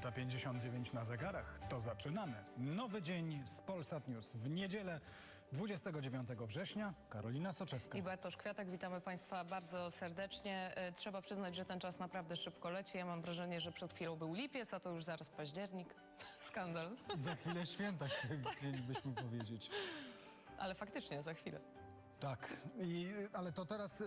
9.59 na zegarach. To zaczynamy. Nowy dzień z Polsat News. W niedzielę 29 września Karolina Soczewka. I Bartosz Kwiatek, witamy Państwa bardzo serdecznie. E, Trzeba przyznać, że ten czas naprawdę szybko leci. Ja mam wrażenie, że przed chwilą był lipiec, a to już zaraz październik. Skandal. Za chwilę święta chcielibyśmy powiedzieć. Ale faktycznie, za chwilę. Tak, I, ale to teraz e,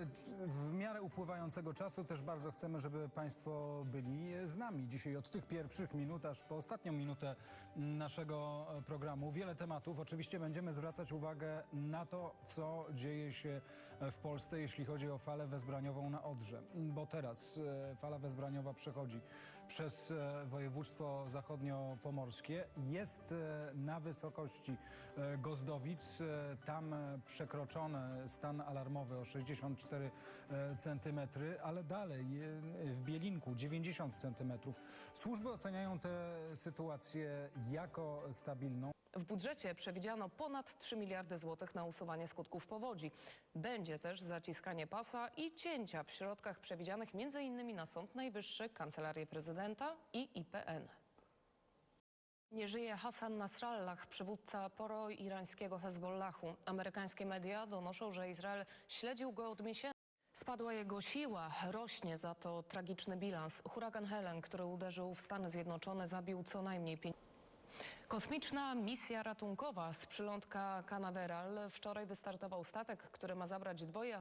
w miarę upływającego czasu też bardzo chcemy, żeby Państwo byli z nami. Dzisiaj od tych pierwszych minut aż po ostatnią minutę naszego e, programu. Wiele tematów. Oczywiście będziemy zwracać uwagę na to, co dzieje się e, w Polsce, jeśli chodzi o falę wezbraniową na Odrze. Bo teraz e, fala wezbraniowa przechodzi przez e, województwo zachodnio-pomorskie. Jest e, na wysokości e, Gozdowic. E, Tam e, przekroczony stan alarmowy o 64 e, centymetry, ale dalej e, w Bielinku 90 centymetrów. Służby oceniają tę sytuację jako stabilną. W budżecie przewidziano ponad 3 miliardy złotych na usuwanie skutków powodzi. Będzie też zaciskanie pasa i cięcia w środkach przewidzianych m.in. na Sąd Najwyższy, Kancelarię Prezydenta i IPN. Nie żyje Hassan Nasrallah, przywódca pro-irańskiego Hezbollahu. Amerykańskie media donoszą, że Izrael śledził go od miesięcy. Spadła jego siła, rośnie za to tragiczny bilans. Huragan Helen, który uderzył w Stany Zjednoczone, zabił co najmniej pięć. Kosmiczna misja ratunkowa z przylądka Canaveral. Wczoraj wystartował statek, który ma zabrać dwoje